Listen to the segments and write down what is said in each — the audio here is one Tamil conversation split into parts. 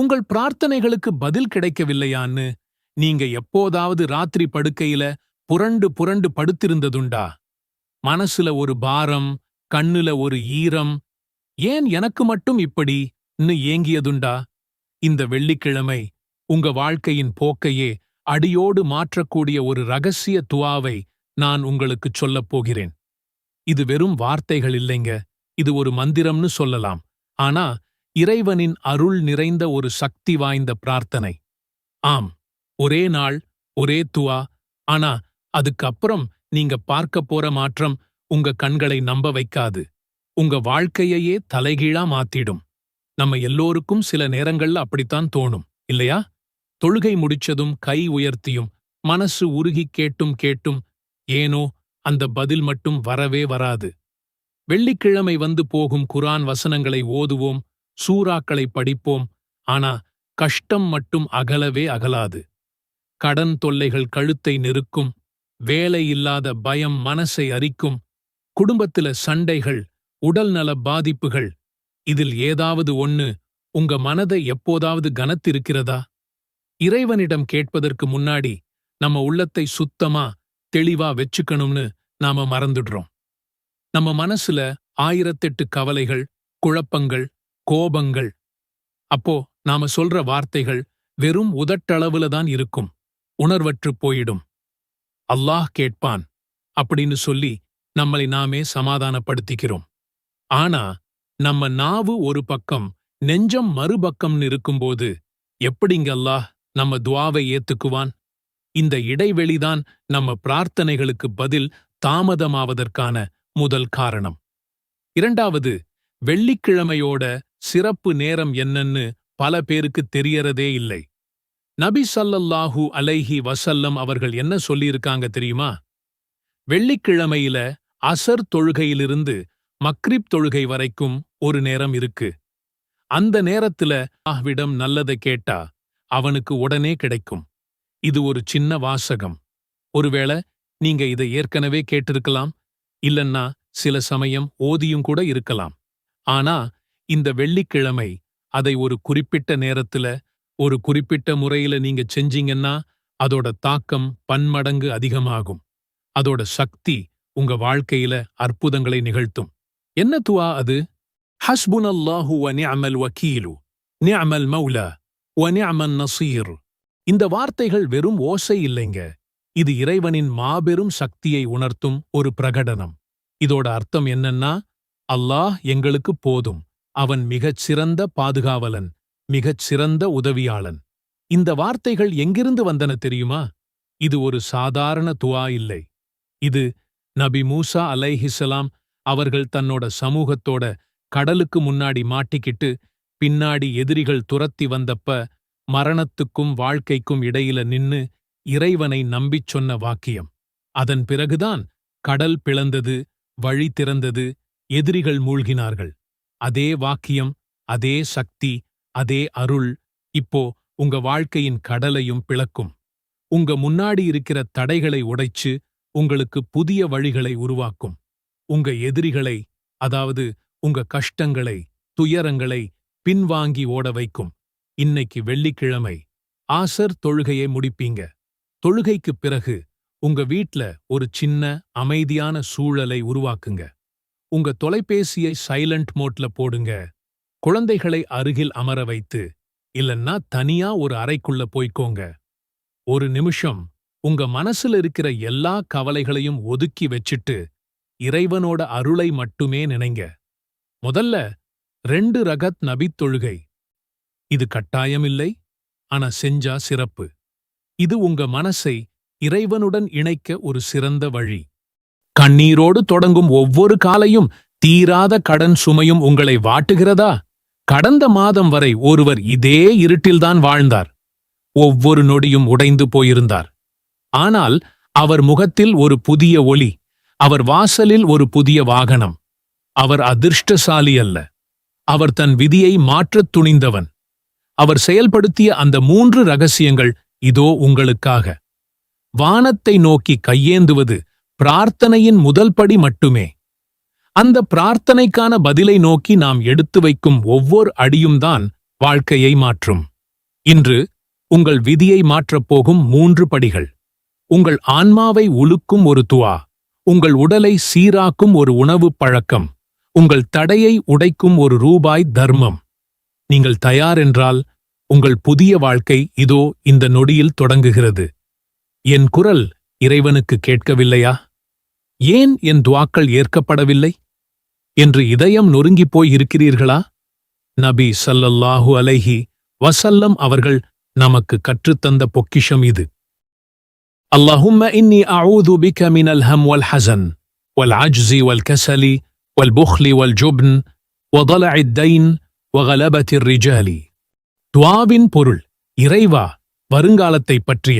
உங்கள் பிரார்த்தனைகளுக்கு பதில் கிடைக்கவில்லையான்னு நீங்க எப்போதாவது ராத்திரி படுக்கையில புரண்டு புரண்டு படுத்திருந்ததுண்டா? மனசுல ஒரு பாரம் கண்ணுல ஒரு ஈரம் ஏன் எனக்கு மட்டும் இப்படின்னு ஏங்கியதுண்டா? இந்த வெள்ளிக்கிழமை உங்க வாழ்க்கையின் போக்கையே அடியோடு மாற்றக்கூடிய ஒரு ரகசிய துவாவை நான் உங்களுக்குச் சொல்லப் போகிறேன். இது வெறும் வார்த்தைகள் இல்லைங்க. இது ஒரு மந்திரம்னு சொல்லலாம். ஆனா இறைவனின் அருள் நிறைந்த ஒரு சக்தி வாய்ந்த பிரார்த்தனை. ஆம் ஒரே நாள் ஒரே துவா. ஆனா அதுக்கப்புறம் நீங்க பார்க்க போற மாற்றம் உங்க கண்களை நம்ப வைக்காது. உங்க வாழ்க்கையையே தலைகீழா மாத்திடும். நம்ம எல்லோருக்கும் சில நேரங்கள்ல அப்படித்தான் தோணும் இல்லையா? தொழுகை முடிச்சதும் கை உயர்த்தியும் மனசு உருகி கேட்டும் கேட்டும் ஏனோ அந்த பதில் மட்டும் வரவே வராது. வெள்ளிக்கிழமை வந்து போகும் குரான் வசனங்களை ஓதுவோம் சூறாக்களை படிப்போம். ஆனா கஷ்டம் மட்டும் அகலவே அகலாது. கடன் தொல்லைகள் கழுத்தை நெருக்கும். வேலை இல்லாத பயம் மனசை அரிக்கும். குடும்பத்தில சண்டைகள் உடல்நல பாதிப்புகள் இதில் ஏதாவது ஒன்னு உங்க மனதை எப்போதாவது கனத்திருக்கிறதா? இறைவனிடம் கேட்பதற்கு முன்னாடி நம்ம உள்ளத்தை சுத்தமா தெளிவா வெச்சுக்கணும்னு நாம மறந்துடுறோம். நம்ம மனசுல ஆயிரத்தெட்டு கவலைகள் குழப்பங்கள் கோபங்கள். அப்போ நாம சொல்ற வார்த்தைகள் வெறும் உதட்டளவுல தான் இருக்கும். உணர்வற்று போயிடும். அல்லாஹ் கேட்பான். அப்படின்னு சொல்லி நம்மளை நாமே சமாதானப்படுத்திக்கிறோம். ஆனா நம்ம நாவு ஒரு பக்கம் நெஞ்சம் மறுபக்கம்னு இருக்கும்போது எப்படிங்க அல்லாஹ் நம்ம துவாவை ஏத்துக்குவான்? இந்த இடைவெளிதான் நம்ம பிரார்த்தனைகளுக்கு பதில் தாமதமாவதற்கான முதல் காரணம். இரண்டாவது வெள்ளிக்கிழமையோட சிறப்பு நேரம் என்னன்னு பல பேருக்கு தெரியறதே இல்லை. நபி சல்லல்லாஹூ அலைஹி வசல்லம் அவர்கள் என்ன சொல்லியிருக்காங்க தெரியுமா? வெள்ளிக்கிழமையில அசர் தொழுகையிலிருந்து மக்ரிப் தொழுகை வரைக்கும் ஒரு நேரம் இருக்கு. அந்த நேரத்துல ஆஹ்விடம் நல்லதை கேட்டா அவனுக்கு உடனே கிடைக்கும். இது ஒரு சின்ன வாசகம். ஒருவேளை நீங்க இதை ஏற்கனவே கேட்டிருக்கலாம் இல்லன்னா சில சமயம் ஓதியும் கூட இருக்கலாம். ஆனா இந்த வெள்ளிக்கிழமை அதை ஒரு குறிப்பிட்ட நேரத்துல ஒரு குறிப்பிட்ட முறையில நீங்க செஞ்சீங்கன்னா அதோட தாக்கம் பன்மடங்கு அதிகமாகும். அதோட சக்தி உங்க வாழ்க்கையில அற்புதங்களை நிகழ்த்தும். என்ன துவா அது? ஹஸ்புனல்லாஹு வ நிஅமல் வக்கீலு நிஅமல் மௌலா வ நசீர். இந்த வார்த்தைகள் வெறும் ஓசை இல்லைங்க. இது இறைவனின் மாபெரும் சக்தியை உணர்த்தும் ஒரு பிரகடனம். இதோட அர்த்தம் என்னன்னா அல்லாஹ் எங்களுக்கு போதும். அவன் மிகச் சிறந்த பாதுகாவலன் மிகச் சிறந்த உதவியாளன். இந்த வார்த்தைகள் எங்கிருந்து வந்தன தெரியுமா? இது ஒரு சாதாரண துவா இல்லை. இது நபி மூசா அலைஹிசலாம் அவர்கள் தன்னோட சமூகத்தோட கடலுக்கு முன்னாடி மாட்டிக்கிட்டு பின்னாடி எதிரிகள் துரத்தி வந்தப்ப மரணத்துக்கும் வாழ்க்கைக்கும் இடையில நின்னு இறைவனை நம்பிச் சொன்ன வாக்கியம். அதன் பிறகுதான் கடல் பிளந்தது வழி திறந்தது எதிரிகள் மூழ்கினார்கள். அதே வாக்கியம் அதே சக்தி அதே அருள் இப்போ உங்க வாழ்க்கையின் கடலையும் பிளக்கும். உங்க முன்னாடி இருக்கிற தடைகளை உடைச்சு உங்களுக்கு புதிய வழிகளை உருவாக்கும். உங்க எதிரிகளை அதாவது உங்க கஷ்டங்களை துயரங்களை பின்வாங்கி ஓட வைக்கும். இன்னைக்கு வெள்ளிக்கிழமை. ஆசர் தொழுகையை முடிப்பீங்க. தொழுகைக்குப் பிறகு உங்க வீட்ல ஒரு சின்ன அமைதியான சூழலை உருவாக்குங்க. உங்க தொலைபேசியை சைலண்ட் மோட்ல போடுங்க. குழந்தைகளை அருகில் அமர வைத்து இல்லன்னா தனியா ஒரு அறைக்குள்ள போய்க்கோங்க. ஒரு நிமிஷம் உங்க மனசுல இருக்கிற எல்லா கவலைகளையும் ஒதுக்கி வச்சிட்டு இறைவனோட அருளை மட்டுமே நினைங்க. முதல்ல ரெண்டு ரகத் நபித் தொழுகை. இது கட்டாயமில்லை ஆனா செஞ்சா சிறப்பு. இது உங்க மனசை இறைவனுடன் இணைக்க ஒரு சிறந்த வழி. கண்ணீரோடு தொடங்கும் ஒவ்வொரு காலையும் தீராத கடன் சுமையும் உங்களை வாட்டுகிறதா? கடந்த மாதம் வரை ஒருவர் இதே இருட்டில்தான் வாழ்ந்தார். ஒவ்வொரு நொடியும் உடைந்து போயிருந்தார். ஆனால் அவர் முகத்தில் ஒரு புதிய ஒளி அவர் வாசலில் ஒரு புதிய வாகனம். அவர் அதிர்ஷ்டசாலி அல்ல. அவர் தன் விதியை மாற்றத் துணிந்தவன். அவர் செயல்படுத்திய அந்த மூன்று ரகசியங்கள் இதோ உங்களுக்காக. வானத்தை நோக்கி கையேந்துவது பிரார்த்தனையின் முதல் படி மட்டுமே. அந்த பிரார்த்தனைக்கான பதிலை நோக்கி நாம் எடுத்து வைக்கும் ஒவ்வொரு அடியும் தான் வாழ்க்கையை மாற்றும். இன்று உங்கள் விதியை மாற்றப் போகும் மூன்று படிகள். உங்கள் ஆன்மாவை உலுக்கும் ஒரு துவா. உங்கள் உடலை சீராக்கும் ஒரு உணவுப் பழக்கம். உங்கள் தடையை உடைக்கும் ஒரு ரூபாய் தர்மம். நீங்கள் தயார் என்றால் உங்கள் புதிய வாழ்க்கை இதோ இந்த நொடியில் தொடங்குகிறது. என் குரல் இறைவனுக்கு கேட்கவில்லையா? ஏன் என் துவாக்கள் ஏற்கப்படவில்லை என்று இதயம் நொறுங்கிப் போய் இருக்கிறீர்களா நபி ஸல்லல்லாஹு அலைஹி வசல்லம் அவர்கள் நமக்கு கற்றுத்தந்த பொக்கிஷம் இது اللهم إني أعوذ بك من الهم والحزن والعجز والكسل والبخل والجبن وضلع الدين وغلبة الرجال துவாவின் பொருள் இறைவா வருங்காலத்தைப் பற்றிய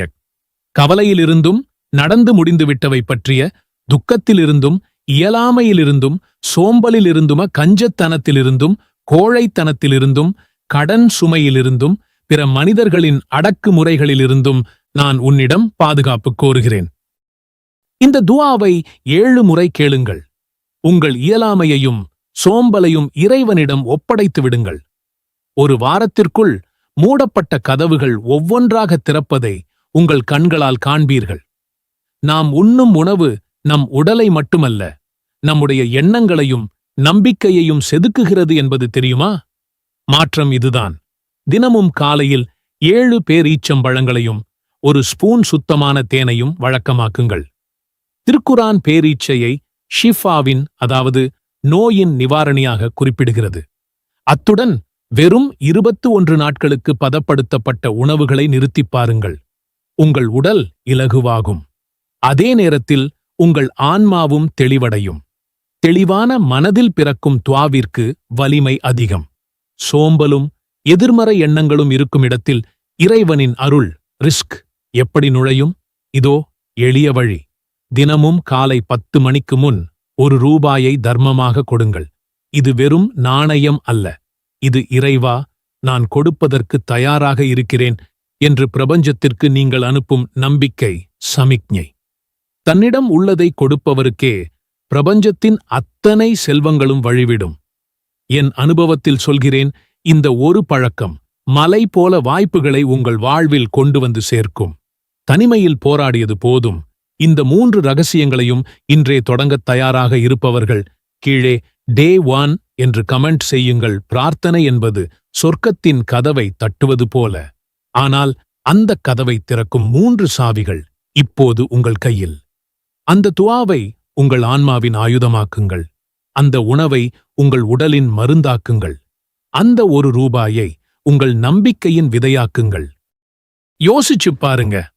கவலையிலிருந்தும் நடந்து முடிந்துவிட்டவை பற்றிய துக்கத்திலிருந்தும் இயலாமையிலிருந்தும் சோம்பலிலிருந்தும கஞ்சத்தனத்திலிருந்தும் கோழைத்தனத்திலிருந்தும் கடன் சுமையிலிருந்தும் பிற மனிதர்களின் அடக்குமுறைகளிலிருந்தும் நான் உன்னிடம் பாதுகாப்பு கோருகிறேன். இந்த துவாவை ஏழு முறை கேளுங்கள். உங்கள் இயலாமையையும் சோம்பலையும் இறைவனிடம் ஒப்படைத்து விடுங்கள். ஒரு வாரத்திற்குள் மூடப்பட்ட கதவுகள் ஒவ்வொன்றாக திறப்பதை உங்கள் கண்களால் காண்பீர்கள். நாம் உண்ணும் உணவு நம் உடலை மட்டுமல்ல நம்முடைய எண்ணங்களையும் நம்பிக்கையையும் செதுக்குகிறது என்பது தெரியுமா? மாற்றம் இதுதான். தினமும் காலையில் ஏழு பேரீச்சம்பழங்களையும் ஒரு ஸ்பூன் சுத்தமான தேனையும் வழக்கமாக்குங்கள். திருக்குரான் பேரீச்சையை ஷிஃபாவின் அதாவது நோயின் நிவாரணியாக குறிப்பிடுகிறது. அத்துடன் வெறும் இருபத்து ஒன்று நாட்களுக்கு பதப்படுத்தப்பட்ட உணவுகளை நிறுத்திப் பாருங்கள். உங்கள் உடல் இலகுவாகும். அதே நேரத்தில் உங்கள் ஆன்மாவும் தெளிவடையும். தெளிவான மனதில் பிறக்கும் துவாவிற்கு வலிமை அதிகம். சோம்பலும் எதிர்மறை எண்ணங்களும் இருக்கும் இடத்தில் இறைவனின் அருள் ரிஸ்க் எப்படி நுழையும்? இதோ எளிய வழி. தினமும் காலை பத்து மணிக்கு முன் ஒரு ரூபாயை தர்மமாக கொடுங்கள். இது வெறும் நாணயம் அல்ல. இது இறைவா நான் கொடுப்பதற்கு தயாராக இருக்கிறேன் என்று பிரபஞ்சத்திற்கு நீங்கள் அனுப்பும் நம்பிக்கை சமிக்ஞை. தன்னிடம் உள்ளதை கொடுப்பவருக்கே பிரபஞ்சத்தின் அத்தனை செல்வங்களும் வழிவிடும். என் அனுபவத்தில் சொல்கிறேன் இந்த ஒரு பழக்கம் மலை போல வாய்ப்புகளை உங்கள் வாழ்வில் கொண்டு வந்து சேர்க்கும். தனிமையில் போராடியது போதும். இந்த மூன்று ரகசியங்களையும் இன்றே தொடங்கத் தயாராக இருப்பவர்கள் கீழே டே ஒன் என்று கமெண்ட் செய்யுங்கள். பிரார்த்தனை என்பது சொர்க்கத்தின் கதவை தட்டுவது போல. ஆனால் அந்த கதவை திறக்கும் மூன்று சாவிகள் இப்போது உங்கள் கையில். அந்த துவாவை உங்கள் ஆன்மாவின் ஆயுதமாக்குங்கள். அந்த உணவை உங்கள் உடலின் மருந்தாக்குங்கள். அந்த ஒரு ரூபாயை உங்கள் நம்பிக்கையின் விதையாக்குங்கள். யோசிச்சுப் பாருங்க.